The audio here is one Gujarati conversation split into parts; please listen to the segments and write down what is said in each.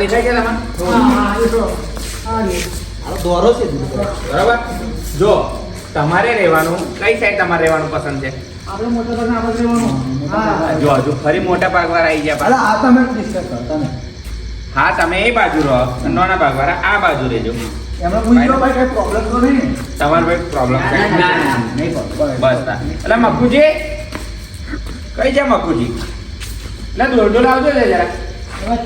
દેખાય છે તમને દોરો છે બરાબર? જો તમારે રહેવાનું કઈ સાઈડ તમારે રહેવાનું પસંદ છે? જો હજુ ફરી મોટા ભાગવાળા આવી ગયા આ તમે ડિસ્કસ હા તમે એ બાજુ રહો. નાના ભાગવાળા આ બાજુ રહેજો. એમાં પૂછ્યો ભાઈ કઈ પ્રોબ્લેમ તો નહીં તમારો કોઈ પ્રોબ્લેમ છે? ના, ના, ના. નહીં problem. ના.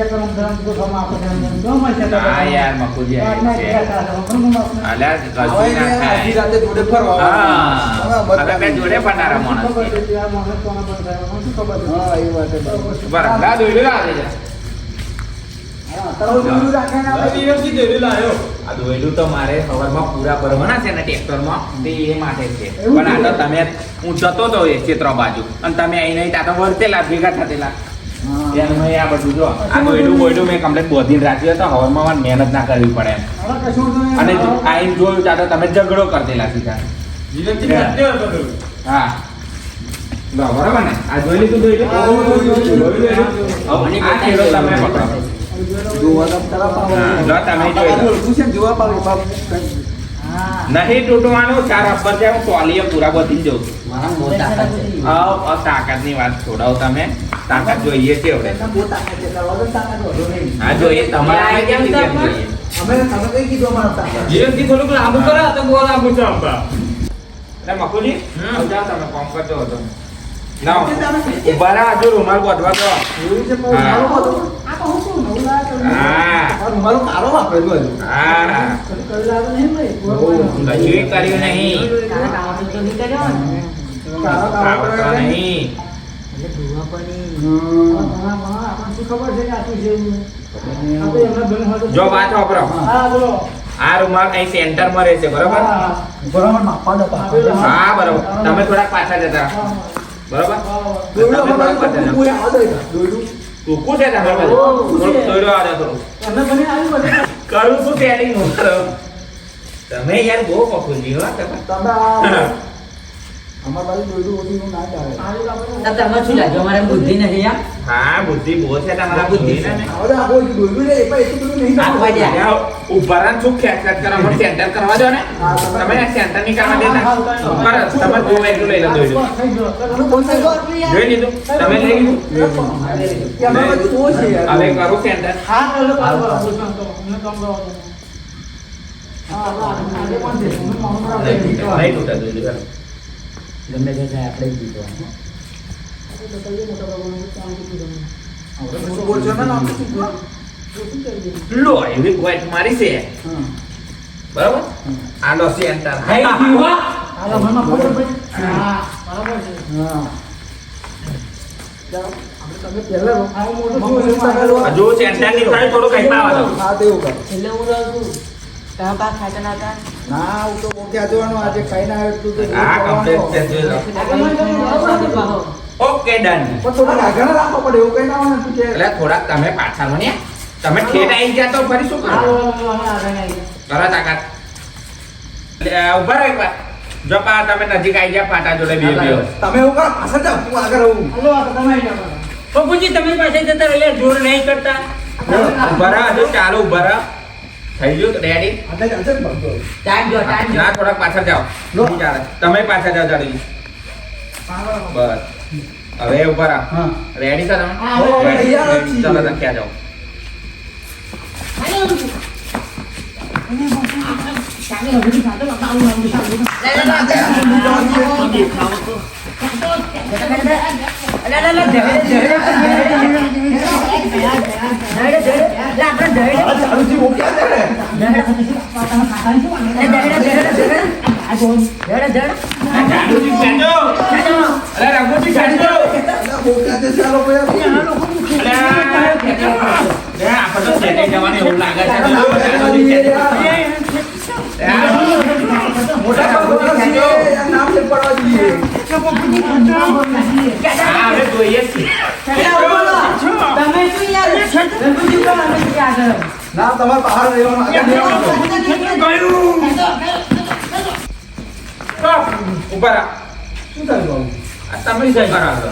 એટલે મકુજી કઈ છે મકુજી એટલે છે. હા યાર મકુજી આવી છે. અલ્યા ગલતી ના એને આખી રાતે જોડે ફરવા હા. હવે હવે બે જોડે ફરનારા માણસ હા એ વાત બરાબર. બરાબર. લા આપણે. તો તે તો તમે હું જતો તો એ ચિત્ર બાજુ. અને તમે અહીં નહીં તો વર્તેલા ભેગા થતેલા એનું આ બધું જો. આ દોયડું બોયડું મેં કમ્પ્લેટ બોધીને રાખ્યું હતો હવામાં મહેનત ના કરવી પડે એમ. અને આઈને જોયું ત્યાં તમે ઝઘડો કરતેલા સીધા હા. લો, બરાબર ને? આ જોઈ લીધું જોઈ લીધું? આ ખેડો તમે પકડો. જોવા તો તરફ આવો. હા, જો તમે જોઈ લો. ઓળખું છે ને જોવા પાડો બાપ. નહીં તૂટવાનું ચાર અબ્બર છે હું ટોલીએ પૂરા બધી જઉં તાકાતની મોટા છે. આવ આ તાકાતની વાત છોડાવો તમે. તાકાત જોઈએ છે હવે. હા જોઈએ. તમારે કેમ જોઈએ. અમે તમે કઈ કીધું અમારા તાકાત? જીવનથી થોડુંક લાંબુ કરો તો બહુ લાંબુ છે અંબા એટલે મકુજી જાઓ તમે કોમ કરજો હતો. લાવો. ઊભા રહો હજુ રૂમાલ ગોઠવા દો. એવું છે પણ હા. મારો બધો. હા આ રૂમાલો કાળો વાપરેલો હા. કર્યું નહીં. જો વાત વાપરો. આ રૂમાલ અહીં સેન્ટરમાં રહેશે બરોબર? બરાબર માપવા દો પાછા. હા બરોબર? તમે થોડાક પાછા જતા. બરોબર. ટૂંકું છે. તમારે? દોર્યો આવે થોડું કરું છું તમે યાર બહુ પકુજી હો તમે. તમે આ- અમારા બાજુ દોરડું ઓછું ના ચાલે. તમે શું લાગ્યો અમારે બુદ્ધિ નથી હા બુદ્ધિ બહુ છે તમારા બુદ્ધિ. ને ને પણ દે. શું ખેંચ કરો મને સેન્ટર કરવા દો ને હા, તમે- સેન્ટર નહીં કરવા દેતા કરો તમે જો એટલું લઈ લો? જોઈ લીધું તમે લઈ લીધું. હવે કરું સેન્ટર તૂટે દોડ્યું ગમે તે થાય આપણે જ જીતો શું બોલશો ને આમ શું બોલ? લો એવી ગોઈટ મારી છે હા. બરાબર આ લો સેન્ટર થઈ ગયું હો. હા. ચાલો, આપણે તમે પહેલા. સેન્ટરની થાય થોડું કઈ દો હા, તેવું કરો. એટલે હું રહું છું તમે પા ખાતા ના હતા ના હું તો બહુ ક્યાં આજે ખાઈને આવ્યો તું તો જોઈ કમ્પ્લીટ છે જોઈ ઓકે ડન પણ થોડાક આગળ રાખવા પડે એવું કઈ ના હોય તું કે. એટલે થોડાક તમે પાછા મને તમે ઠેઠ આવી ગયા તો ફરી શું કરો કરો તાકાત ઊભા રહો એક વાર જો પા તમે નજીક આવી ગયા પાટા જોડે બે બે તમે એવું કરો પાછળ જાઓ હું આગળ આવું. પપ્પુજી તમે પાસે જતા રહ્યા જોર નહીં કરતા. ઊભા રહો ચાલો ઊભા રહો. થઈ ગયું રેડી આજે આજે જ ભરતો ટાઈમ જો ટાઈમ જો ના થોડાક પાછળ જાઓ લો. નહીં ચાલે. તમે પાછળ જાઓ જલ્દી બસ હવે ઊભા રહો હા રેડી છો તમે હા, હવે Ready? તૈયાર જ Ready. છીએ. ચલો તમે ક્યાં જાઓ આ ચાલુથી મૂક્યા છે ને જાડુજી ખેંચો અરે રઘુજી ખેંચો આ મૂક્યા છે ચાલો ભાઈ મોટા ના તમારે આ તમે શું કરો છો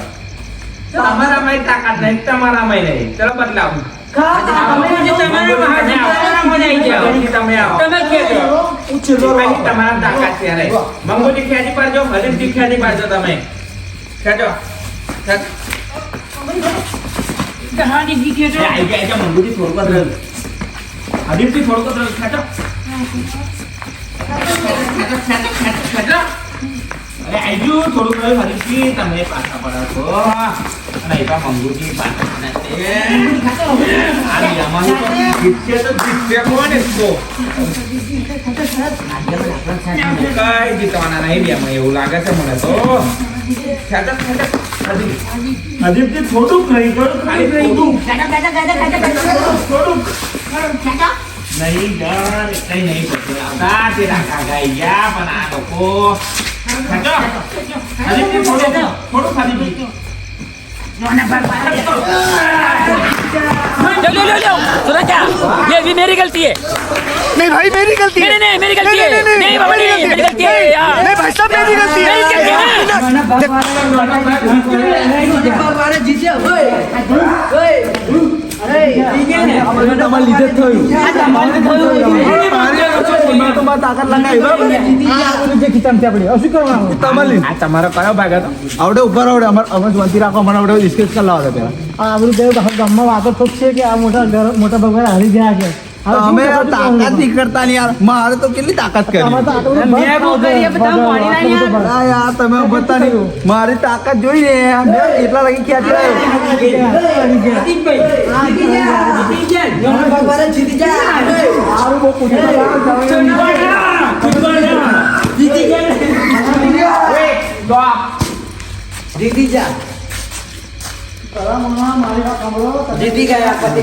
તમારામાંય તાકાત નહીં તમારામાંય નહીં. ચલો બદલાવ. તમારે આવી. તાકાત છે રે મંગુજી ખેંચી પાડજો હરીફજી ખેંચી પાડજો તમે. ખેંચો. મંગુજી થોડુંક. ખેંચો. અરે આઈ ગયું, થોડુંક રહ્યું તમે પાછા પડો છો. તો મંગુજી? કઈ જીતવાના નહીં બેમાં એવું લાગે છે મને તો. હજી. થોડુંક નહીં થોડુંક થોડુંક નહીં યાર કઈ નહીં પકડે આવતા તે રાખા ગાઈ ગયા પણ આ લોકો. लो लो लो लो सुना क्या ये भी मेरी गलती है नहीं भाई मेरी गलती नहीं है नहीं नहीं मेरी गलती है नहीं, नहीं, नहीं बाबा नहीं मेरी गलती है यार नहीं भाई साहब मेरी गलती है मेरी गलती है તમારે લીધે થયું? તમારે કયો ભાગ આવડે ઉપર આવડે અમારે અમે શાંતિ રાખો મને આવડે ડિસ્કસ કરી લાવો પેલા આ બધું ગામમાં વાતો તો છે કે આ મોટા મોટા ભગવાન હારી ગયા છે કરવાનું? તાકાત નહીં કરતા ને યાર મારે તો કેટલી તાકાત કરી તમે બતા નહીં મારી તાકાત જોઈ ને એટલા લાગી ક્યાં જીતી જા જીતી ગયા પતિ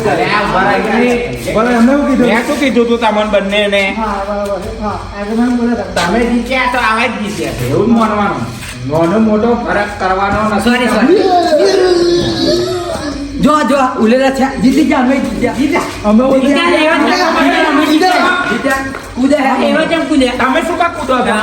એમને કીધું. મેં શું કીધું તું તમને આગળ બોલે તમે જીત્યા તો આવે જ જીત્યા છે એવું માનવાનું. નાનો મોટો ફરક કરવાનો નથી. સોરી સોરી જો જો ઉલેલા છે જીતી ગયા અમે જીત્યા. જીત્યા. અમે એવું તમે શું કા કૂદો છો?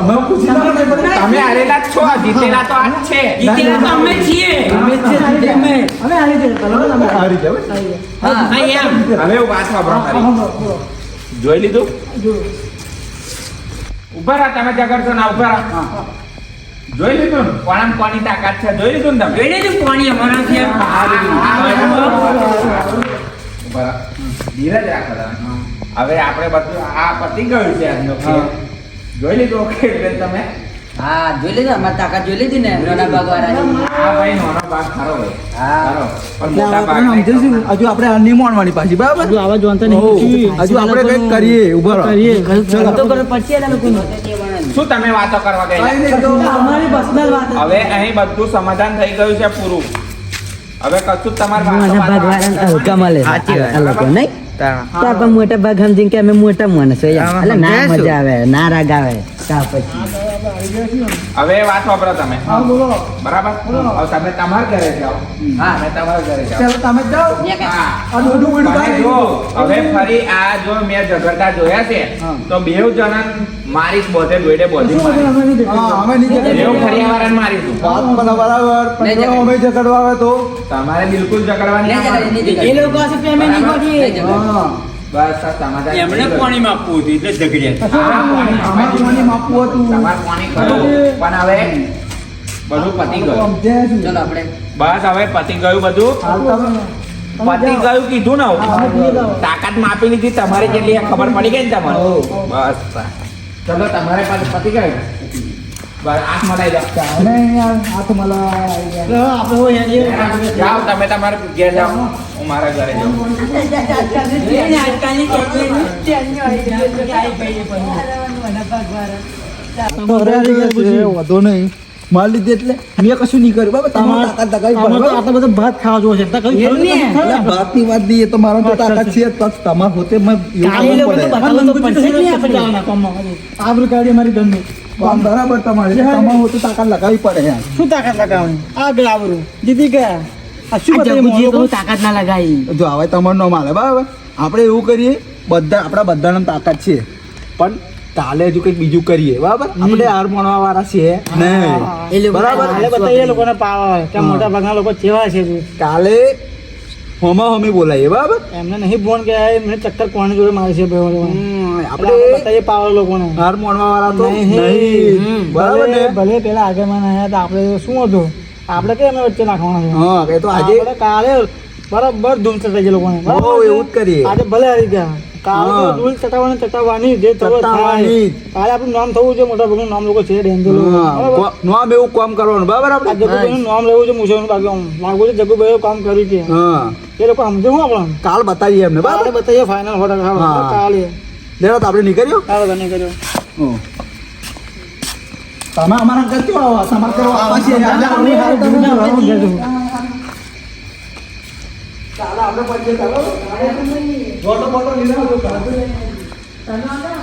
અમે પૂછી ના નહીં પડે. તમે હારેલા જ છો જીતેલા તો આ છે જીતેલા તો અમે છીએ. અમે છે અમે અમે હારી ગયા ચાલો અમે હારી ગયા હો. હા હા, એમ. હવે વાત સાંભળો હા, મારી. હા, બોલો. જોઈ લીધું ઊભા રહો તમે ઝઘડશો ના ઊભા રહા જોઈ લીધું કોણ કોની તાકાત છે જોઈ લીધું ને તમે જોઈ અમારાથી એમ. ધીરજ રાખો તમે. હવે આપણે બધું આ પતી ગયું છે આજનો જોઈ લીધું બેન તમે? હા જોઈ લીધું અમારી તાકાત જોઈ લીધી ને નાના ભાઈ નાનો ભાગ ખરો હા. ખરો. પણ ભાગ. ખરો. હજુ આપણે આ નહીં પાછી બરાબર? હજુ આવા જોનતા નહીં. હજુ આપણે કંઈક કરીએ ઊભા કરીએ. તો કરે પછી એના લોકોનું. શું તમે વાતો કરવા અમારી પર્સનલ વાત હવે અહીં બધું સમાધાન થઈ ગયું છે પૂરું. હવે કશું જ તમારે ભગવાન વાતો- કમલે આ લોકો નહીં? તો પણ મોટા ભાગ સમજી કે અમે મોટા માણસો. એટલે ના મજા આવે ના રાગ આવે કા પછી. હવે વાત વાપરો તમે. બરાબર? તમે તમારા ઘરે જાઓ. હા. મેં તમારા ઘરે જાઓ. તમે જાઓ. હવે ફરી આ જો મેં ઝઘડતા જોયા છે તો બેવ જણા મારીશ બોધે દોડે બોધી ફરી વાળાને મારીશું. વાત બરાબર પણ. અમે ઝઘડવા આવે તો? તમારે બિલકુલ ઝઘડવાની. એ લોકો પાસે પેમેન્ટ નહીં નહીં પડી. જગાડે. હા. બસ આ એમણે થઈ ગયું. હતું એટલે ઝઘડ્યા પાણી માપવું હતું. તમારે પાણી ખરું. પણ હવે બધું પતી ગયું. ચલો આપણે બસ હવે પતી ગયું બધું. પતી. ગયું કીધું ને તાકાત માપી લીધી તમારે કેટલી ખબર પડી ગઈ ને તમારે બસ ચલો તમારે પાસે પતિ ગયું. બસ આંખ મલાઈ જાઓ. હાથ. હવે આપણે જાઓ તમે તમારે ઘેર જાઓ. હું મારા ઘરે જાઉં. વાંધો નહીં. મારી લીધી એટલે મેં કશું નહીં કર્યું. બાબા તમારે તાકાત લગાવી આમાં પડે. તો આટલો ભાત ખાવા જોવો છે. ભાત. ભાતની વાત નહીં, એ તો મારા તો તાકાત છે જ, તો તમારે હોતે. આબરૂ કાઢી મારી ગમે કામ બરાબર તમારે. તમારે હોતે તાકાત લગાવી પડે યાર શું તાકાત લગાવવાની? આગળ આબરૂ. જીતી ગયા આ આ તાકાત ના લગાવી. જો હવે તમારે ન માલે બરાબર? આપણે એવું કરીએ બધા આપણા બધાને તાકાત છે. પણ કાલે હજુ કંઈક બીજું કરીએ. બરાબર? આપણે હાર માણવા વાળા છે નહીં બરાબર? કાલે બતાવીએ લોકોને પાવા કે મોટા ભાગના લોકો કેવા છે કાલે હોમા હોમી બોલાઈએ બરાબર? એમને નહીં ફોન કે એમને ચક્કર કોણ જોડે મારે છે ભાઈ આપણે બતાવીએ પાવર લોકોને. હાર માનવા વાળા તો નહીં. બરાબર ને? ભલે પેલા આગળમાં આવ્યા હતા આપણે શું હતું? આપણે કે એમને વચ્ચે નાખવાના છે? હા એ તો આજે કાલે બરાબર ધૂમ થઈ ગયા લોકોને? એવું જ કરીએ. આજે ભલે હારી ગયા. કાલે તો ધૂળ ચટાવવાની ચટાવવાની જે થવું ચટાવવાની. કાલે આપણું નામ થવું છે મોટા ભાગનું નામ લોકો છે. બરાબર? નામ એવું કામ કરવાનું. બરાબર આપણે? જગુભાઈનું નામ લેવું છે મુસાફર બાકી છે જગુભાઈએ કામ કર્યું છે. હા. એ લોકો સમજે હું આપણે કાલ બતાવીએ એમને બરાબર? બતાવીએ ફાઇનલ હોટલ કાલે. લેવા તો આપણે નીકળ્યો? કાલે તમે અમારા તમારે છે તમે વહેવાનું કહેજો.